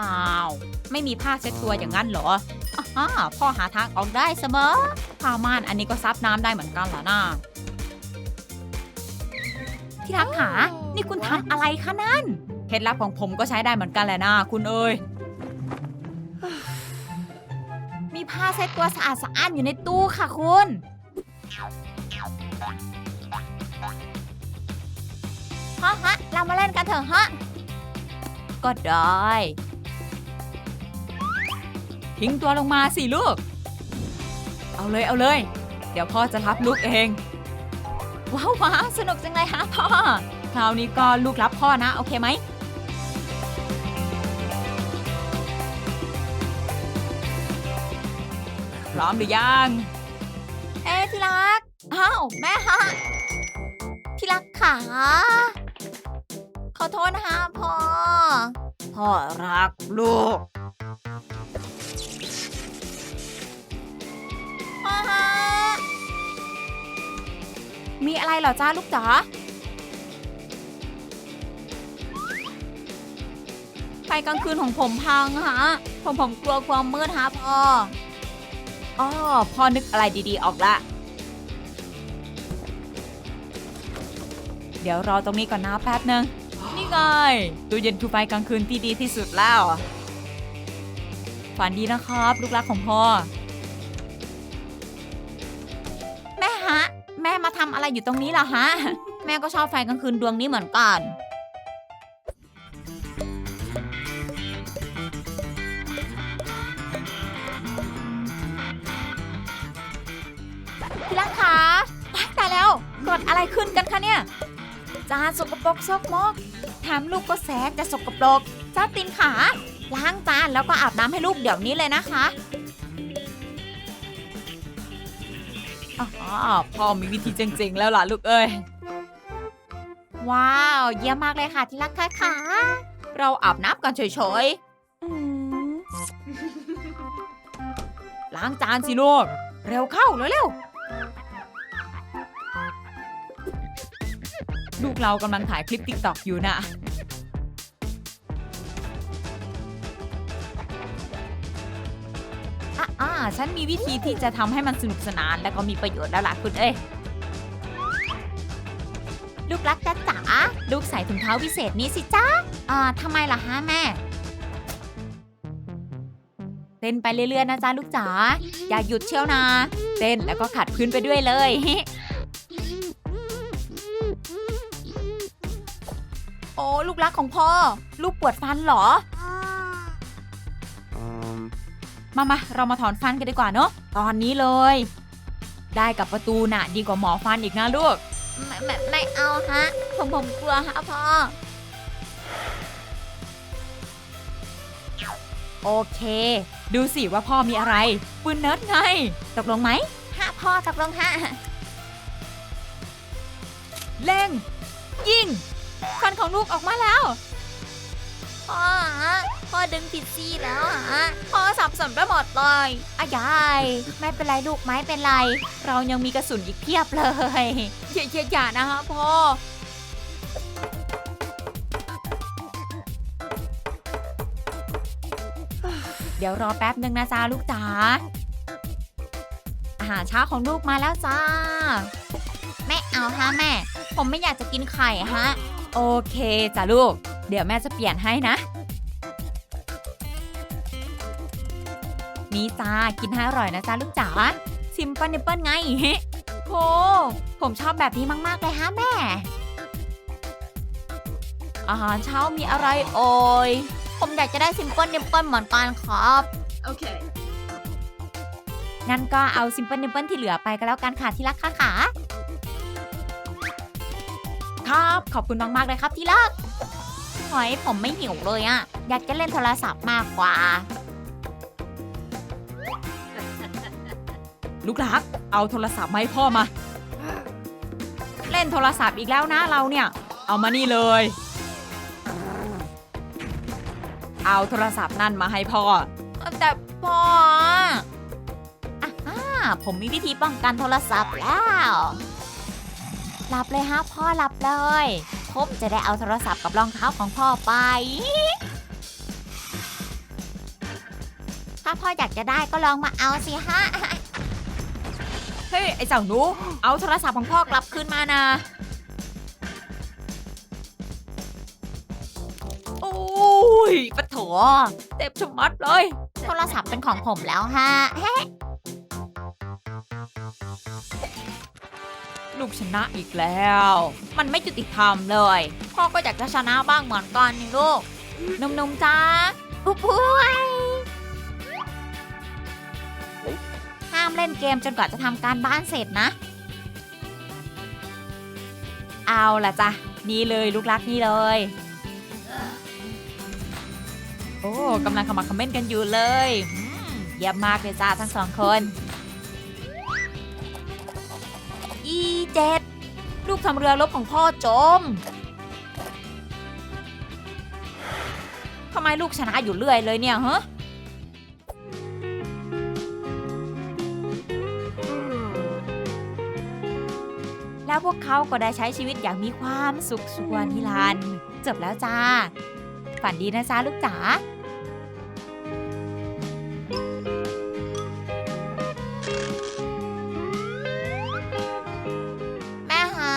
อ้าว ไม่มีผ้าเช็ดตัวอย่างนั้นเหรออ่าพ่อหาทางออกได้เสมอผ้าม่านอันนี้ก็ซับน้ำได้เหมือนกันเหรอน่าที่รักหานี่คุณทำอะไรคะนั่นเคล็ดลับของผมก็ใช้ได้เหมือนกันแหละนะคุณเอ้ยมีผ้าเช็ดตัวสะอาดสะอ้านอยู่ในตู้ค่ะคุณฮะฮะเรามาเล่นกันเถอะฮะ ก็ได้ ทิ้งตัวลงมาสิลูก เอาเลยเอาเลย เดี๋ยวพ่อจะรับลูกเอง ว้าวว้าวสนุกจังเลยฮะพ่อ คราวนี้ก็ลูกรับพ่อนะ โอเคไหม พร้อมหรือยัง เอ๊ะที่รัก อ้าว แม่ฮะ ที่รักขาขอโทษนะคะพ่อ พ่อรักลูก มีอะไรเหรอจ้าลูกจ๋าไฟกลางคืนของผมพังฮะ ผมผมกลัวความมืดฮะพ่ออ๋อพ่อนึกอะไรดีๆออกละ เดี๋ยวรอตรงนี้ก่อนนะแป๊บนึง นี่ไงตู้เย็นคือไฟกลางคืนที่ดีที่สุดแล้ว ฝันดีนะครับ ลูกรักของพ่อ ม่มาทำอะไรอยู่ตรงนี้ล่ะฮะ แม่ก็ชอบไฟกลางคืนดวงนี้เหมือนกันพี่รักขาว้ายตายแล้วเกิดอะไรขึ้นกันคะเนี่ย จานสกปรกซกมกแถมลูกก็แสกจะสกปรกจ้าตินขา ล้างจานแล้วก็อาบน้ำให้ลูกเดี๋ยวนี้เลยนะคะ อ๋อพ่อมีวิธีเจ๋งๆ แล้วล่ะลูกเอ้ย ว้าว เยี่ยมมากเลยค่ะที่รักค่ะขาเราอาบน้ำกันเฉยๆอืมล้างจานสิลูก เร็วเข้าเร็วๆ ลูกเรากำลังถ่ายคลิปติ๊กต็อกอยู่นะ ฉันมีวิธีที่จะทำให้มันสนุกสนานและก็มีประโยชน์แล้วล่ะคุณเอ้ยลูกรักจ๊ะจ๋าลูกใส่ถุงเท้าวิเศษนี้สิจ๊ะอ่าทำไมล่ะฮะแม่เต้นไปเรื่อยๆนะจ๊ะลูกจ๋าอย่าหยุดเชียวนะเต้นแล้วก็ขัดพื้นไปด้วยเลยโอ้ลูกรักของพ่อ ลูกปวดฟันเหรอ มามาเรามาถอนฟันกันดีกว่าเนอะตอนนี้เลย ได้กับประตูน่ะ ดีกว่าหมอฟันอีกนะลูกไม่ไม่ไม่เอาฮะ ผมผมกลัวฮะพ่อ โอเค ดูสิว่าพ่อมีอะไร ปืนเนิร์ดไง ตกลงไหมฮะพ่อตกลงฮะเล่ง ยิง ฟันของลูกออกมาแล้ว พ่อฮะพ่อ ดึงผิดซี่แล้วฮะพ่อสับสนไปหมดเลยอายายไม่เป็นไรลูกไม่เป็นไร เรายังมีกระสุนอีกเพียบเลยอย่าอย่าอย่านะฮะพ่อเดี๋ยวรอแป๊บหนึ่งนะจ้าลูกจ๋าอาหารเช้าของลูกมาแล้วจ้า แม่เอาฮะแม่ ผมไม่อยากจะกินไข่ฮะ โอเคจ้ะลูก เดี๋ยวแม่จะเปลี่ยนให้นะ จ้า กินให้อร่อยนะจ้าลูกจ๋าซิมเปิลนิปเปิลไงโหผมชอบแบบนี้มาก ๆ เลยฮะแม่ อาหารเช้ามีอะไรโอยผมอยากจะได้ซิมเปิลนิปเปิลเหมือนกันครับ Okay. งั้นก็เอาซิมเปิลนิปเปิลที่เหลือไปก็แล้วกันค่ะที่รักค่ะขาครับขอบคุณมาก ๆ เลยครับที่รักหอยผมไม่หิวเลยอะอยากจะเล่นโทรศัพท์มากกว่า ลูกรัก เอาโทรศัพท์มาให้พ่อมา เล่นโทรศัพท์อีกแล้วนะเราเนี่ย เอามานี่เลย เอาโทรศัพท์นั่นมาให้พ่อ แต่พ่ออะอ่าผมมีวิธีป้องกันโทรศัพท์แล้ว หลับเลยฮะพ่อหลับเลย ผมจะได้เอาโทรศัพท์กับรองเท้าของพ่อไป ถ้าพ่ออยากจะได้ก็ลองมาเอาสิฮะ ยไอ้เจ้าหนู เอาโทรศัพท์ของพ่อกลับคืนมานะ โอ้ยปะโถเจ็บชะมัดเลย โทรศัพท์เป็นของผมแล้วฮะลูกชนะอีกแล้ว มันไม่ยุติธรรมเลย พ่อก็อยากจะชนะบ้างเหมือนกันนี่ลูกหนุ่มๆจ้าปุ๊บปุ๊ยามเล่นเกมจนกว่าจะทำการบ้านเสร็จนะ เอาละจ้ะ นี่เลยลูกรักนี่เลย โอ้กำลังขมักเขม้นกันอยู่เลยอืมเยี่ยมมากเลยจ้าทั้งสองคนอีเจ็ดลูกทำเรือรบของพ่อจมทำไมลูกชนะอยู่เรื่อยเลยเนี่ยฮะ แล้วพวกเขาก็ได้ใช้ชีวิตอย่างมีความสุขสุวนิรันดร์จบแล้วจ้า ฝันดีนะจ้าลูกจ๋าแม่ฮะ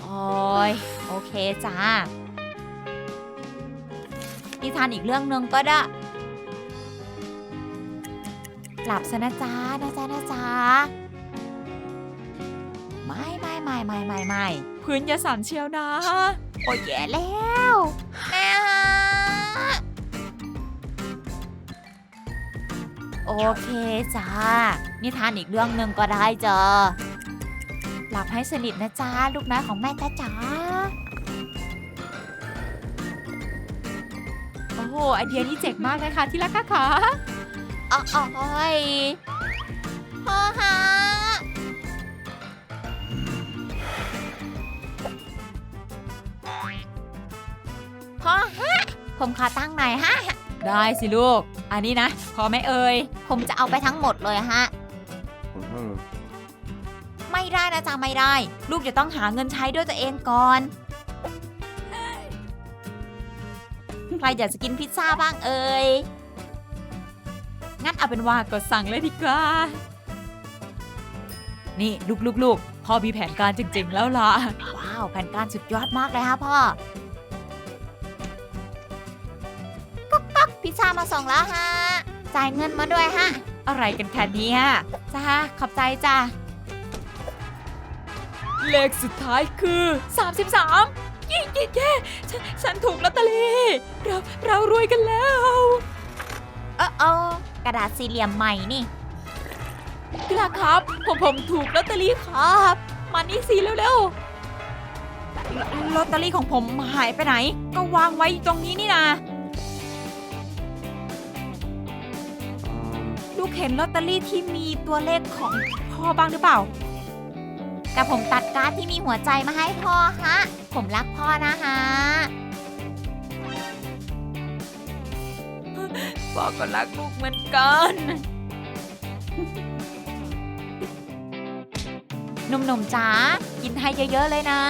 โอ้ยโอเคจ้านิทานอีกเรื่องหนึ่งก็ได้ หลับซะนะจ๊ะนะจ๊ะนะจ๊ะ ไม่ไม่ไม่ไม่ไม่พื้นอย่าสั่นเชียวนะ โอ้ยแย่แล้วแม่ฮะโอเคจ้า นิทานอีกเรื่องหนึ่งก็ได้จ้ะหลับให้สนิทนะจ๊ะลูกน้อยของแม่จ้าจ๋า โอ้โห ไอเดียนี้เจ๋งมากเลยค่ะที่รักค่ะขาอ๋อยพ่อฮะ ฮะผมขอตั้งหน่อยฮะ ได้สิลูก อันนี้นะ พอไหมเอ่ย ผมจะเอาไปทั้งหมดเลยฮะ ไม่ได้นะจ๊ะไม่ได้ ลูกจะต้องหาเงินใช้ด้วยตัวเองก่อน ใครอยากจะกินพิซซ่าบ้างเอ่ย งั้นเอาเป็นว่ากดสั่งเลยดีกว่า นี่ลูกลูกลูกพ่อมีแผนการจริงๆแล้วล่ะ ว้าว แผนการสุดยอดมากเลยฮะพ่อ มาส่งแล้วฮะ จ่ายเงินมาด้วยฮะ อะไรกันแค่นี้ฮะจ้าขอบใจจ้าเลขสุดท้ายคือ 33เย้เย้เย้ฉันฉันถูกลอตเตอรี่เราเรารวยกันแล้วเออเออกระดาษสี่เหลี่ยมใหม่นี่พี่ลาครับ ผมผมถูกลอตเตอรี่ครับ มานี่สิเร็วๆลลอตเตอรี่ของผมหายไปไหน ก็วางไว้อยู่ตรงนี้นี่นะ ลูกเห็นลอตเตอรี่ที่มีตัวเลขของพ่อบ้างหรือเปล่า แต่ผมตัดการ์ดที่มีหัวใจมาให้พ่อฮะ ผมรักพ่อนะฮะพ่อก็รักลูกเหมือนกันหนุ่มๆจ๋ากินให้เยอะๆเลยนะ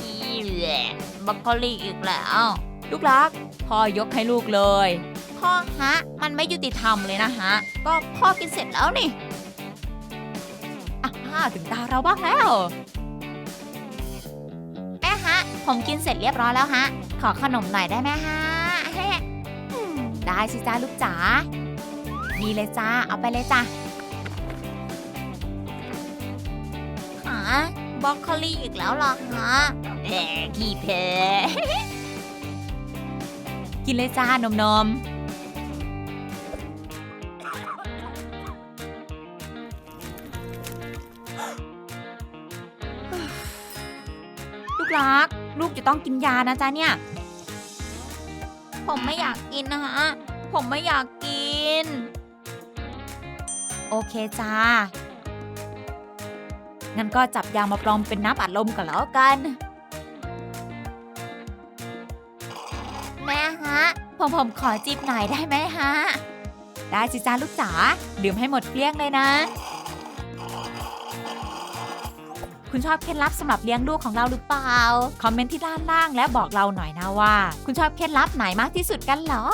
อีแหละบัคโคลีอีกแล้ว ลูกรัก พ่อยกให้ลูกเลย พ่อฮะ มันไม่ยุติธรรมเลยนะฮะ ก็พ่อกินเสร็จแล้วนี่อ่าถึงตาเราบ้างแล้วแม่ฮะ ผมกินเสร็จเรียบร้อยแล้วฮะ ขอขนมหน่อยได้ไหมฮะได้สิจ้าลูกจ๋านี่เลยจ้า เอาไปเลยจ้าหาบรอกโคลี่อีกแล้วหรอฮะแหมขี้เพกินเลยจ้านมนม ต้องกินยานะจ๊ะเนี่ย ผมไม่อยากกินนะฮะผมไม่อยากกิน โอเคจ้า งั้นก็จับยามาปลอมเป็นน้ำอัดลมกันแล้วกัน แม่ฮะ ผมผมขอจิบหน่อยได้ไหมฮะ ได้สิจ้าลูกจ๋า ดื่มให้หมดเกลี้ยงเลยนะ คุณชอบเคล็ดลับสำหรับเลี้ยงลูกของเราหรือเปล่า คอมเมนต์ที่ด้านล่างและบอกเราหน่อยนะว่า คุณชอบเคล็ดลับไหนมากที่สุดกันเหรอ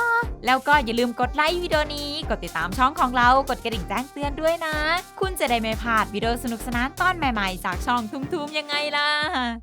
แล้วก็อย่าลืมกดไลค์วิดีโอนี้ กดติดตามช่องของเรา กดกระดิ่งแจ้งเตือนด้วยนะ คุณจะได้ไม่พลาดวิดีโอสนุกสนานตอนใหม่ๆ จากช่องทุ่มๆยังไงล่ะ